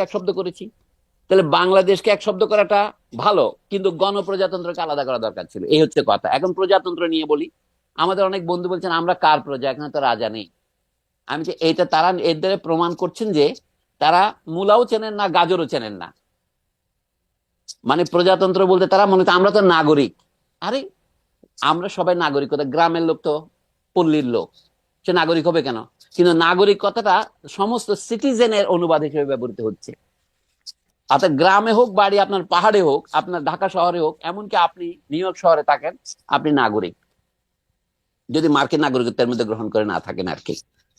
বাংলাদেশকে এক শব্দ করেছি। তাহলে বাংলাদেশকে এক শব্দ করাটা ভালো, কিন্তু গণপ্রজাতন্ত্রকে আলাদা করা দরকার ছিল। এই হচ্ছে কথা। এখন প্রজাতন্ত্র নিয়ে বলি। আমাদের অনেক বন্ধু বলছেন, আমরা কার প্রজা? এখানে তো রাজা নেই। আমি যে এইটা তারা, এর দ্বারা প্রমাণ করছেন যে তারা মূলাও চেনেন না, গাজরও চেনেন না। মানে প্রজাতন্ত্র বলতে তারা মনে হয় আমরা তো নাগরিক। আরে, আমরা সবাই নাগরিকতা গ্রামের লোক তো পল্লীর লোক। সে নাগরিক হবে কেন? কিন্তু নাগরিক কথাটা সমস্ত সিটিজেনের অনুবাদ হিসেবে ব্যবহৃত হচ্ছে। অর্থাৎ গ্রামে হোক, বাড়ি আপনার পাহাড়ে হোক, আপনার ঢাকা শহরে হোক, এমনকি আপনি নিউ ইয়র্ক শহরে থাকেন, আপনি নাগরিক। যদি মার্কিন নাগরিকত্বের মধ্যে গ্রহণ করে না থাকেন আর কি।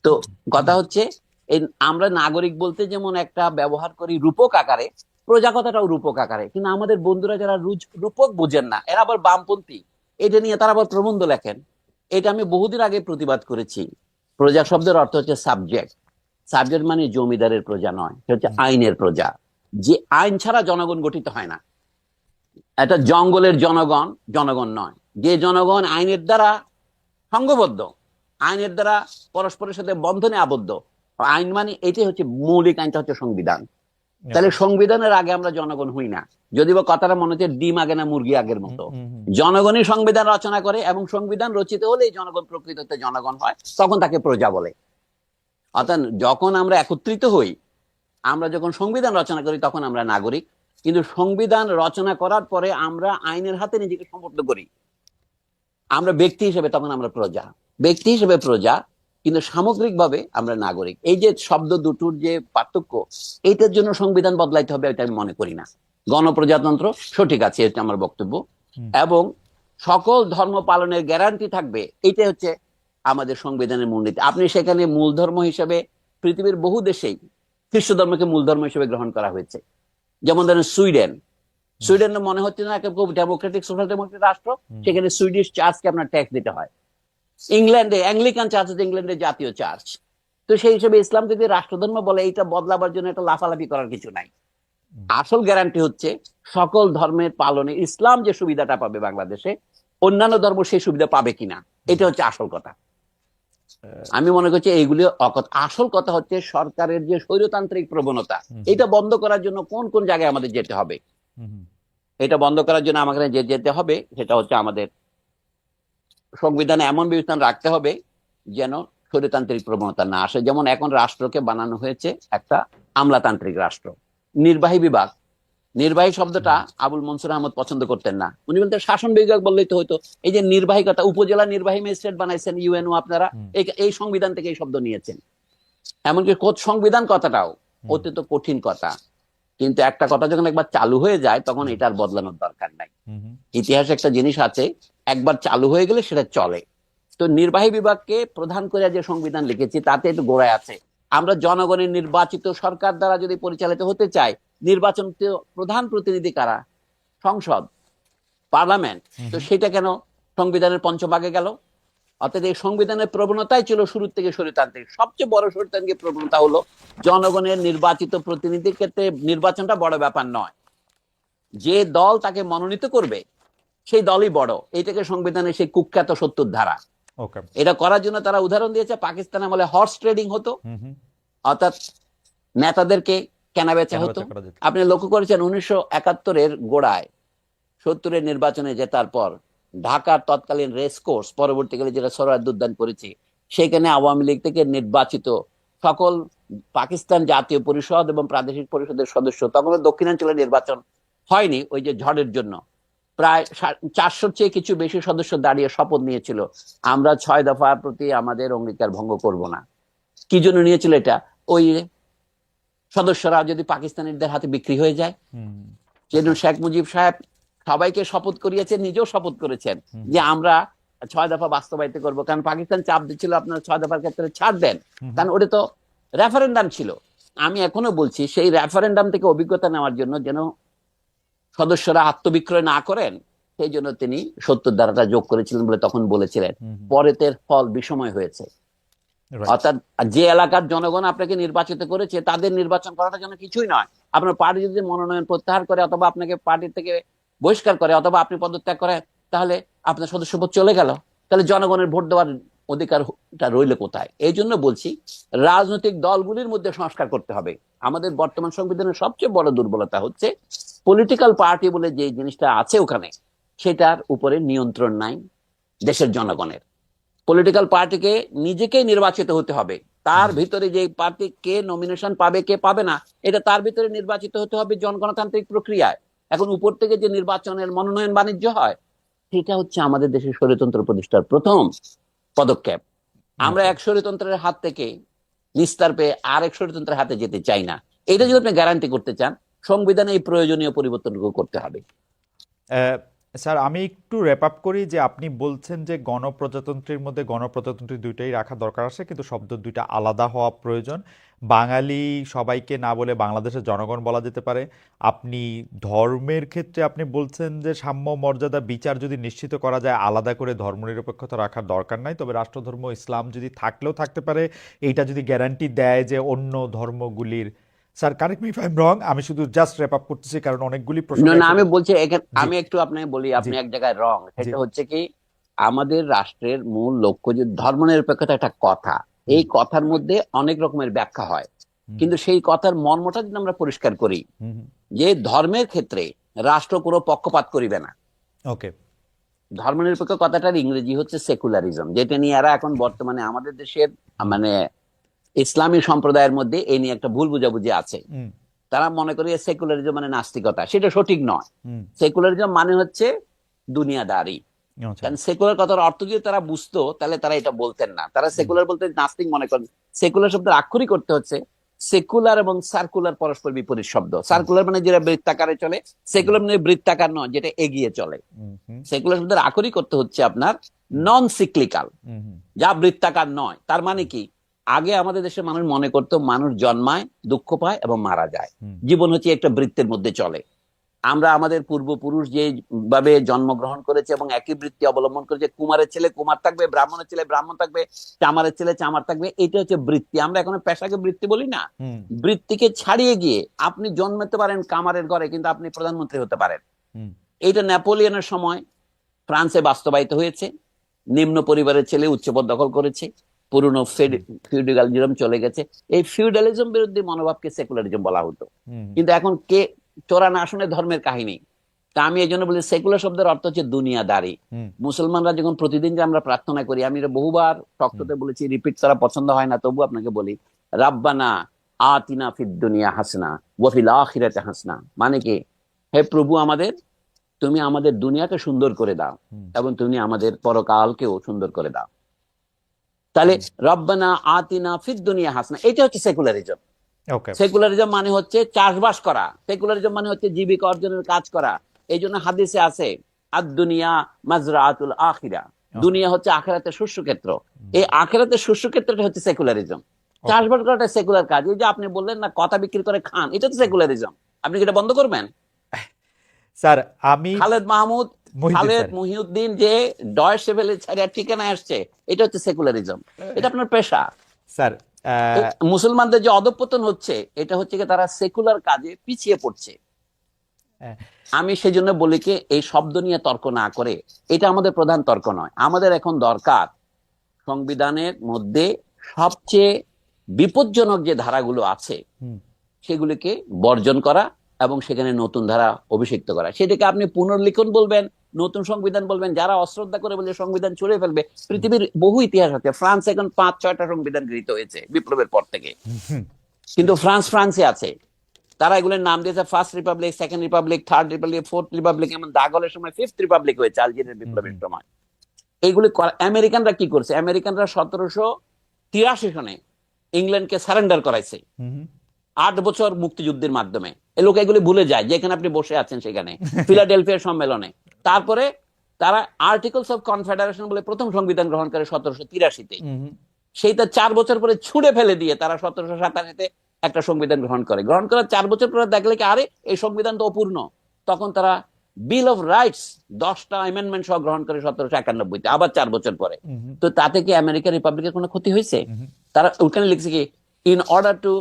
তো কথা হচ্ছে, এই আমরা নাগরিক বলতে যেমন একটা ব্যবহার করি রূপক আকারে প্রজা কথাটাও রূপক আকারে। কিন্তু আমাদের বন্ধুরা যারা রূপক বুঝেন না, এরা আবার বামপন্থী। এটা নিয়ে তারা আবার প্রবন্ধ লেখেন। এটা আমি বহুদিন আগে প্রতিবাদ করেছি। প্রজা শব্দের অর্থ হচ্ছে সাবজেক্ট সাবজেক্ট মানে জমিদারের প্রজা নয় হচ্ছে আইনের প্রজা। যে আইন ছাড়া জনগণ গঠিত হয় না। এটা জঙ্গলের জনগণ জনগণ নয়। যে জনগণ আইনের দ্বারা সংঘবদ্ধ আইনের দ্বারা পরস্পরের সাথে বন্ধনে আবদ্ধ আইন মানে এটাই হচ্ছে মৌলিক আইনটা হচ্ছে সংবিধান। তাহলে সংবিধানের আগে আমরা জনগণ হই না। যদি বা কথাটা মনে হচ্ছে ডিম আগে না মুরগি আগের মতো। জনগণই সংবিধান রচনা করে এবং সংবিধান রচিত হলে জনগণ প্রকৃততে জনগণ হয় তখন তাকে প্রজা বলে। অর্থাৎ যখন আমরা একত্রিত হই আমরা যখন সংবিধান রচনা করি তখন আমরা নাগরিক। কিন্তু সংবিধান রচনা করার পরে আমরা আইনের হাতে নিজেকে সমর্থ করি। আমরা ব্যক্তি হিসেবে তখন আমরা প্রজা। ব্যক্তি হিসেবে প্রজা কিন্তু সামগ্রিকভাবে আমরা নাগরিক। এই যে শব্দ দুটোর যে পার্থক্য এইটার জন্য সংবিধান বদলাইতে হবে এটা আমি মনে করি না। গণপ্রজাতন্ত্র সঠিক আছে এটা আমার বক্তব্য। এবং সকল ধর্ম পালনের গ্যারান্টি থাকবে এইটাই হচ্ছে আমাদের সংবিধানের মূলনীতি আপনি সেখানে মূল ধর্ম হিসেবে পৃথিবীর বহু দেশেই খ্রিস্ট ধর্মকে মূল ধর্ম হিসেবে গ্রহণ করা হয়েছে। যেমন ধরেন সুইডেন। সুইডেন মনে হচ্ছে না ডেমোক্রেটিক সোশ্যাল ডেমোক্রেটিক রাষ্ট্র সেখানে সুইডিশ চার্চকে আপনার ট্যাক্স দিতে হয়। ইংল্যান্ডে অ্যাংলিকান চার্চ হচ্ছে ইংল্যান্ডের জাতীয় চার্চ তো সেই হিসেবে ইসলাম যদি রাষ্ট্রধর্ম বলে এইটা বদলাবার জন্য একটা লাফালাফি করার কিছু নাই। আসল গ্যারান্টি হচ্ছে সকল ধর্মের পালনে ইসলাম যে সুবিধাটা পাবে বাংলাদেশে অন্যান্য ধর্ম সেই সুবিধা পাবে কিনা এটা হচ্ছে আসল কথা। আমি মনে করছি এইগুলি আসল কথা হচ্ছে সরকারের যে স্বৈরতান্ত্রিক প্রবণতা এটা বন্ধ করার জন্য কোন কোন জায়গায় আমাদের যেতে হবে? এটা বন্ধ করার জন্য আমাকে যে যেতে হবে সেটা হচ্ছে আমাদের সংবিধানে এমন বিবেচনা রাখতে হবে যেন স্বৈরতান্ত্রিক প্রবণতা না আসে। যেমন এখন রাষ্ট্রকে বানানো হয়েছে একটা আমলাতান্ত্রিক রাষ্ট্র। নির্বাহী বিভাগ। নির্বাহী শব্দটা আবুল মনসুর আহমদ পছন্দ করতেন না। উনি বলতেন শাসন বিভাগ বললেই তো হয়তো এই যে নির্বাহী কথা উপজেলা নির্বাহী ম্যাজিস্ট্রেট বানাইছেন ইউএনও আপনারা। এই সংবিধান থেকে এই শব্দ নিয়েছেন। এমনকি কোচ সংবিধান কথাটাও অত্যন্ত কঠিন কথা। কিন্তু একটা কথা যখন একবার চালু হয়ে যায় তখন এটার বদলানোর দরকার নাই। ইতিহাসে একটা জিনিস আছে একবার চালু হয়ে গেলে সেটা চলে। তো নির্বাহী বিভাগকে প্রধান করে যে সংবিধান লিখেছি তাতে একটু গোড়ায় আছে। আমরা জনগণের নির্বাচিত সরকার দ্বারা যদি পরিচালিত হতে চাই নির্বাচন প্রধান প্রতিনিধি কারা? সংসদ পার্লামেন্ট। তো সেটা কেন সংবিধানের পঞ্চভাগে গেল? অর্থাৎ এই সংবিধানের প্রবণতাই ছিল শুরু থেকে শরীরতান্ত্রিক সবচেয়ে বড় শরীরতান্ত্রিক প্রবণতা হলো জনগণের নির্বাচিত প্রতিনিধির ক্ষেত্রে নির্বাচনটা বড় ব্যাপার নয়। যে দল তাকে মনোনীত করবে সেই দলই বড়। এইটাকে সংবিধানের সেই কুখ্যাত সত্তর ধারা। এটা করার জন্য তারা উদাহরণ দিয়েছে পাকিস্তান আমলে হর্স ট্রেডিং হতো। অর্থাৎ নেতাদেরকে কেনা বেচা হতো। আপনি লক্ষ্য করেছেন উনিশশো একাত্তরের গোড়ায় সত্তরের নির্বাচনে জেতার পর ঢাকার তৎকালীন রেস কোর্স পরবর্তীকালে যেটা সরার উদ্যান করেছে সেখানে আওয়ামী লীগ থেকে নির্বাচিত সকল পাকিস্তান জাতীয় পরিষদ এবং প্রাদেশিক পরিষদের সদস্য তখন দক্ষিণাঞ্চলে নির্বাচন হয়নি ওই যে ঝড়ের জন্য। প্রায় চারশোর চেয়ে কিছু বেশি সদস্য দাঁড়িয়ে শপথ নিয়েছিল। আমরা ছয় দফার প্রতি আমাদের অঙ্গীকার ভঙ্গ করব না। কি জন্য নিয়েছিল এটা? ওই সদস্যরা যদি পাকিস্তানিদের হাতে বিক্রি হয়ে যায়। যেদিন শেখ মুজিব সাহেব সবাইকে শপথ করিয়েছেন নিজেও শপথ করেছেন যে আমরা ছয় দফা বাস্তবায়িত করব। কারণ পাকিস্তান চাপ দিচ্ছিল আপনারা ছয় দফার ক্ষেত্রে ছাড় দেন। কারণ ওটা তো রেফারেন্ডাম ছিল। আমি এখনও বলছি সেই রেফারেন্ডাম থেকে অভিজ্ঞতা নেওয়ার জন্য যেন সদস্যরা আত্মবিক্রয় না করেন সেই জন্য তিনি সত্তর ধারাটা যোগ করেছিলেন বলে তখন বলেছিলেন। পরে ফল বিষময় হয়েছে। অর্থাৎ যে এলাকার জনগণ আপনাকে নির্বাচিত করেছে তাদের নির্বাচন করাটা যেন কিছুই নয়। আপনার পার্টি যদি মনোনয়ন প্রত্যাহার করে অথবা আপনাকে পার্টি থেকে বহিষ্কার করে অথবা আপনি পদত্যাগ করেন তাহলে আপনার সদস্যপদ চলে গেল। তাহলে জনগণের ভোট দেওয়ার অধিকারটা রইল কোথায়? এই জন্য বলছি, রাজনৈতিক দলগুলির মধ্যে সংস্কার করতে হবে। আমাদের বর্তমান সংবিধানের সবচেয়ে বড় দুর্বলতা হচ্ছে পলিটিক্যাল পার্টি বলে যে জিনিসটা আছে ওখানে, সেটার উপরে নিয়ন্ত্রণ নাই দেশের জনগণের। পলিটিক্যাল পার্টিকে নিজেকেই নির্বাচিত হতে হবে। তার ভিতরে যে পার্টি কে নমিনেশন পাবে, কে পাবে না, এটা তার ভিতরে নির্বাচিত হতে হবে জনগণতান্ত্রিক প্রক্রিয়ায়। এখন উপর থেকে যে নির্বাচনের মনোনয়ন বাণিজ্য হয়, সেটা হচ্ছে আমাদের দেশের স্বৈরতন্ত্র প্রতিষ্ঠার প্রথম পদক্ষেপ। আমরা এক শরীরতন্ত্রের হাত থেকে নিস্তার পেয়ে আরেক শরীরতন্ত্রের হাতে যেতে চাই না। এটা যদি আপনি গ্যারান্টি করতে চান সংবিধানে এই প্রয়োজনীয় পরিবর্তনগুলো করতে হবে। আহ, স্যার, আমি একটু র্যাপ আপ করি যে আপনি বলছেন যে গণপ্রজাতন্ত্রের মধ্যে গণপ্রজাতন্ত্রী দুইটাই রাখা দরকার আছে, কিন্তু শব্দ দুইটা আলাদা হওয়া প্রয়োজন। বাঙালি সবাইকে না বলে বাংলাদেশের জনগণ বলা যেতে পারে। আপনি ধর্মের ক্ষেত্রে আপনি বলছেন যে সাম্য মর্যাদা বিচার যদি নিশ্চিত করা যায়, আলাদা করে ধর্মনিরপেক্ষতা রাখার দরকার নাই। তবে রাষ্ট্রধর্ম, ইসলাম যদি থাকলেও থাকতে পারে এইটা যদি গ্যারান্টি দেয় যে অন্য ধর্মগুলির sir correct me if I am wrong আমি শুধু জাস্ট র্যাপ আপ করতেছি কারণ অনেকগুলি প্রশ্ন না না আমি বলছি আমি একটু আপনাকে বলি আপনি এক জায়গায় রং সেটা হচ্ছে কি আমাদের রাষ্ট্রের মূল লক্ষ্য যে ধর্মনিরপেক্ষতা একটা কথা। এই কথার মধ্যে অনেক রকমের ব্যাখ্যা হয়। কিন্তু সেই কথার মর্মটা যদি আমরা পরিষ্কার করি যে ধর্মের ক্ষেত্রে রাষ্ট্র কোনো পক্ষপাত করিবে না। ওকে। ধর্মনিরপেক্ষ কথাটার ইংরেজি হচ্ছে সেকুলারিজম যেটা নিয়ে এরা এখন বর্তমানে আমাদের দেশের মানে ইসলামী সম্প্রদায়ের মধ্যে এই নিয়ে একটা ভুল বুঝাবুঝি আছে। তারা মনে করে সেকুলারিজম মানে নাস্তিকতা সেটা সঠিক নয়। সেকুলারিজম মানে হচ্ছে দুনিয়াদারি। আচ্ছা। কারণ সেকুলার কথার অর্থ যদি তারা বুঝতো তাহলে তারা এটা বলতেন না। তারা সেকুলার বলতে নাস্তিক মনে করেন। সেকুলার শব্দের আক্ষরিক করতে হচ্ছে সেকুলার এবং সার্কুলার পরস্পর বিপরীত শব্দ। সার্কুলার মানে যেটা বৃত্তাকারে চলে সেকুলার মানে বৃত্তাকার নয় যেটা এগিয়ে চলে। সেকুলার শব্দের আক্ষরিক করতে হচ্ছে আপনার নন সিক্লিকাল যা বৃত্তাকার নয় তার মানে কি? আগে আমাদের দেশের মানুষ মনে করতো মানুষ জন্মায় দুঃখ পায় এবং মারা যায়। জীবন হচ্ছে একটা বৃত্তের মধ্যে চলে। আমরা আমাদের পূর্বপুরুষ যে ভাবে জন্মগ্রহণ করেছে এবং একই বৃত্তি অবলম্বন করেছে কুমারের ছেলে কুমার থাকবে ব্রাহ্মণের ছেলে ব্রাহ্মণ থাকবে চামারের ছেলে চামার থাকবে এটা হচ্ছে বৃত্তি। আমরা এখন পেশাকে বৃত্তি বলি না। বৃত্তিকে ছাড়িয়ে গিয়ে আপনি জন্মাতে পারেন কামারের ঘরে কিন্তু আপনি প্রধানমন্ত্রী হতে পারেন। এইটা নেপোলিয়নের সময় ফ্রান্সে বাস্তবায়িত হয়েছে। নিম্ন পরিবারের ছেলে উচ্চপদ দখল করেছে। পুরনো ফিউডালিজম চলে গেছে। এই ফিউডালিজম বিরুদ্ধে মনোভাবকে সেকুলারিজম বলা হতো। কিন্তু এখন কে চোরান আসনে ধর্মের কাহিনী। তা আমি এই জন্য বলি সেকুলার শব্দের অর্থ হচ্ছে দুনিয়াদারি। মুসলমানরা যখন প্রতিদিন যে আমরা প্রার্থনা করি আমি বহুবার টকটোতে বলেছি রিপিট করা পছন্দ হয় না তবু আপনাকে বলি রাব্বানা আতিনা ফিদ দুনিয়া হাসনা ওয়াফিল আখিরাতে হাসনা। মানে কি? হে প্রভু আমাদের তুমি আমাদের দুনিয়াকে সুন্দর করে দাও এবং তুমি আমাদের পরকালকেও সুন্দর করে দাও। তাহলে রব্বানা আতিনা ফিদ দুনিয়া হাসনা। এটা হচ্ছে সেকুলারিজম ওকে সেকুলারিজম মানে হচ্ছে চাষবাস করা। সেকুলারিজম মানে হচ্ছে জীবিকা অর্জনের কাজ করা। এই জন্য হাদিসে আছে আর দুনিয়া মাজরাতুল আখিরা। দুনিয়া হচ্ছে আখেরাতের শস্য ক্ষেত্র এই আখেরাতের শস্য ক্ষেত্রটা হচ্ছে সেকুলারিজম চাষবাস করাটা সেকুলার কাজ। এই যে আপনি বললেন না কথা বিক্রি করে খান এটা তো সেকুলারিজম আপনি কি এটা বন্ধ করবেন? স্যার আমি খালেদ মাহমুদ খালেদ মহিউদ্দিন যে ডয় সেভেলে ছাড়িয়া ঠিকানায় আসছে এটা হচ্ছে সেকুলারিজম। এটা আপনার পেশা। স্যার মুসলমানদের যে অধপতন হচ্ছে এটা হচ্ছে কি তারা সেকুলার কাজে পিছিয়ে পড়ছে। হ্যাঁ। আমি সেই জন্য বলি কি এই শব্দ নিয়ে তর্ক না করে এটা আমাদের প্রধান তর্ক নয়। আমাদের এখন দরকার সংবিধানের মধ্যে সবচেয়ে বিপজ্জনক যে ধারাগুলো আছে সেগুলিকে বর্জন করা এবং সেখানে নতুন ধারা অভিষিক্ত করা। সেটাকে আপনি পুনর্লিখন বলবেন নতুন সংবিধান বলবেন যারা অশ্রদ্ধা করে বলে সংবিধান ছুড়ে ফেলবে পৃথিবীর বহু ইতিহাস আছে। ফ্রান্স এখন পাঁচ ছয়টা সংবিধান গৃহীত হয়েছে বিপ্লবের পর থেকে। কিন্তু ফ্রান্স ফ্রান্সে আছে। তারা এগুলোর নাম দিয়েছে first republic second republic third republic fourth republic এমন দাগলের সময় ফিফথ রিপাবলিক হয়েছে আলজেরিয়ার বিপ্লবের। সময়। এইগুলি আমেরিকানরা কি করছে? আমেরিকানরা সতেরোশো তিরাশি সনে ইংল্যান্ডকে সারেন্ডার করাইছে। আট বছর মুক্তিযুদ্ধের মাধ্যমে। এই লোক এগুলি ভুলে যায় যেখানে আপনি বসে আছেন সেখানে। ফিলাডেলফিয়ার সম্মেলনে। তারপরে তারা আর্টিকেলস অফ কনফেডারেশন বলে প্রথম সংবিধান গ্রহণ করে সতেরোশো তিরাশিতে। সেইটা চার বছর পরে ছুড়ে ফেলে দিয়ে তারা সতেরোশো সাতাশিতে একটা সংবিধান গ্রহণ করে। গ্রহণ করার চার বছর পরে দেখলে কি আরে এই সংবিধান তো অপূর্ণ। তখন তারা বিল অফ রাইটস দশটা অ্যামেন্ডমেন্ট সহ গ্রহণ করে সতেরোশো একানব্বইতে আবার চার বছর পরে। তো তাতে কি আমেরিকা রিপাবলিকের কোনো ক্ষতি হয়েছে? তারা ওখানে লিখছে কি in order to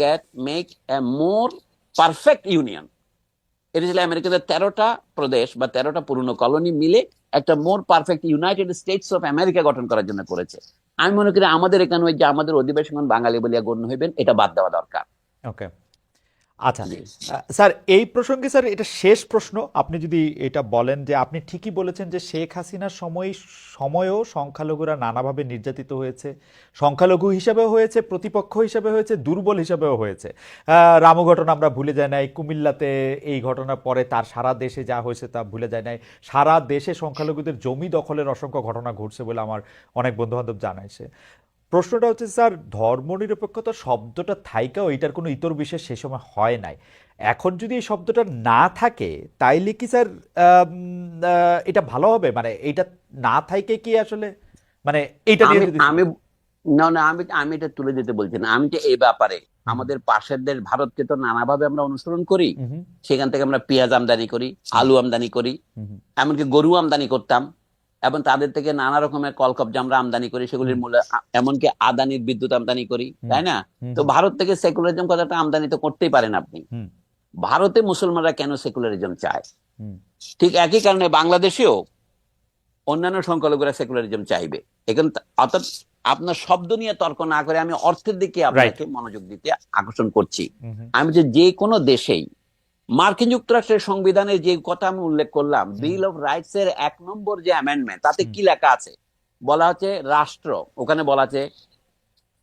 get make a more perfect union. এটা ছিল আমেরিকাতে তেরোটা প্রদেশ বা তেরোটা পুরনো কলোনি মিলে একটা more perfect United States of America গঠন করার জন্য করেছে। আমি মনে করি আমাদের এখানে ওই যে আমাদের অধিবেশন বাঙালি বলিয়া গণ্য হইবেন, এটা বাদ দেওয়া দরকার। ওকে আচ্ছা স্যার এই প্রসঙ্গে স্যার এটা শেষ প্রশ্ন। আপনি যদি এটা বলেন যে আপনি ঠিকই বলেছেন যে শেখ হাসিনার সময় সময়েও সংখ্যালঘুরা নানাভাবে নির্যাতিত হয়েছে সংখ্যালঘু হিসাবেও হয়েছে প্রতিপক্ষ হিসাবে হয়েছে দুর্বল হিসাবেও হয়েছে। রামু ঘটনা আমরা ভুলে যাই নাই কুমিল্লাতে এই ঘটনার পরে তার সারা দেশে যা হয়েছে তা ভুলে যায় নাই। সারা দেশে সংখ্যালঘুদের জমি দখলের অসংখ্য ঘটনা ঘটছে বলে আমার অনেক বন্ধু বান্ধব জানাইছে প্রশ্নটা হচ্ছে স্যার ধর্মনিরপেক্ষতা শব্দটা থাইকাও এটার কোনো ইতর বিশেষ সে সময় হয় নাই। এখন যদি এই শব্দটা না থাকে তাইলে কি স্যার এটা ভালো হবে? মানে এটা না থাইকে কি আসলে? মানে এইটা নিয়ে আমি না না আমি আমি এটা তুলে দিতে বলছি না। আমি তো এই ব্যাপারে আমাদের পাশের দেশ ভারতকে তো নানাভাবে আমরা অনুসরণ করি। সেখান থেকে আমরা পেঁয়াজ আমদানি করি আলু আমদানি করি এমনকি গরু আমদানি করতাম। এবং তাদের থেকে নানা রকমের কলকবজা আমরা আমদানি করি সেগুলির মূল্য এমনকি আদানির বিদ্যুৎ আমদানি করি তাই না? তো ভারত থেকে সেকুলারিজম কথাটা আমদানি তো করতেই পারেন আপনি। ভারতে মুসলমানরা কেন সেকুলারিজম চায়? ঠিক একই কারণে বাংলাদেশেও অন্যান্য সংখ্যালঘুরা সেকুলারিজম চাইবে। এখানে অর্থাৎ আপনার শব্দ নিয়ে তর্ক না করে আমি অর্থের দিকে আপনাকে মনোযোগ দিতে আকর্ষণ করছি। আমি যে যে কোনো দেশেই মার্কিন যুক্তরাষ্ট্রের সংবিধানে যে কথা আমি উল্লেখ করলাম বিল অফ রাইটস এর এক নম্বর যে অ্যামেন্ডমেন্ট তাতে কি লেখা আছে? বলা হচ্ছে রাষ্ট্র ওখানে বলা আছে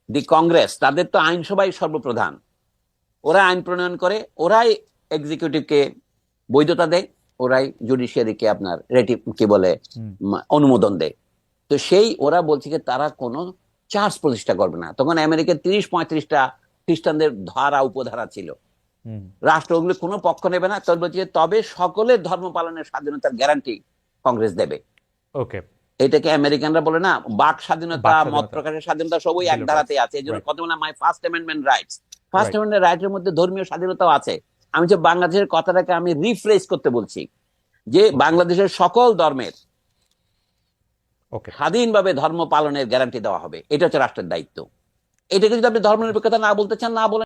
দি কংগ্রেস তাদের তো আইনসভাই সর্বপ্রধান। ওরা আইন প্রণয়ন করে ওরাই এক্সিকিউটিভকে বৈধতা দেয় ওরাই জুডিশিয়ারিকে আপনার রেটি কি বলে অনুমোদন দেয়। তো সেই ওরা বলছে যে তারা কোনো চার্জ প্রতিষ্ঠা করবে না। তখন আমেরিকার তিরিশ পঁয়ত্রিশটা খ্রিস্টানদের ধারা উপধারা ছিল। রাষ্ট্র ওগুলো কোনো পক্ষ নেবে না তবে বলছে তবে সকলের ধর্ম পালনের স্বাধীনতার গ্যারান্টি কংগ্রেস দেবে। ওকে। এটাকে আমেরিকানরা বলে না বাক স্বাধীনতা মত প্রকাশের স্বাধীনতা সবই এক ধারাতে আছে। এই জন্য কত বলে my first amendment rights first. Amendment রাইটের মধ্যে ধর্মীয় স্বাধীনতাও আছে। আমি যে বাংলাদেশের কথাটাকে আমি রিফ্রেশ করতে বলছি যে বাংলাদেশের সকল ধর্মের ওকে স্বাধীনভাবে ধর্ম পালনের গ্যারান্টি দেওয়া হবে। এটা হচ্ছে রাষ্ট্রের দায়িত্ব। এটাকে যদি আপনি ধর্মনিরপেক্ষতা না বলতে চান না বলেন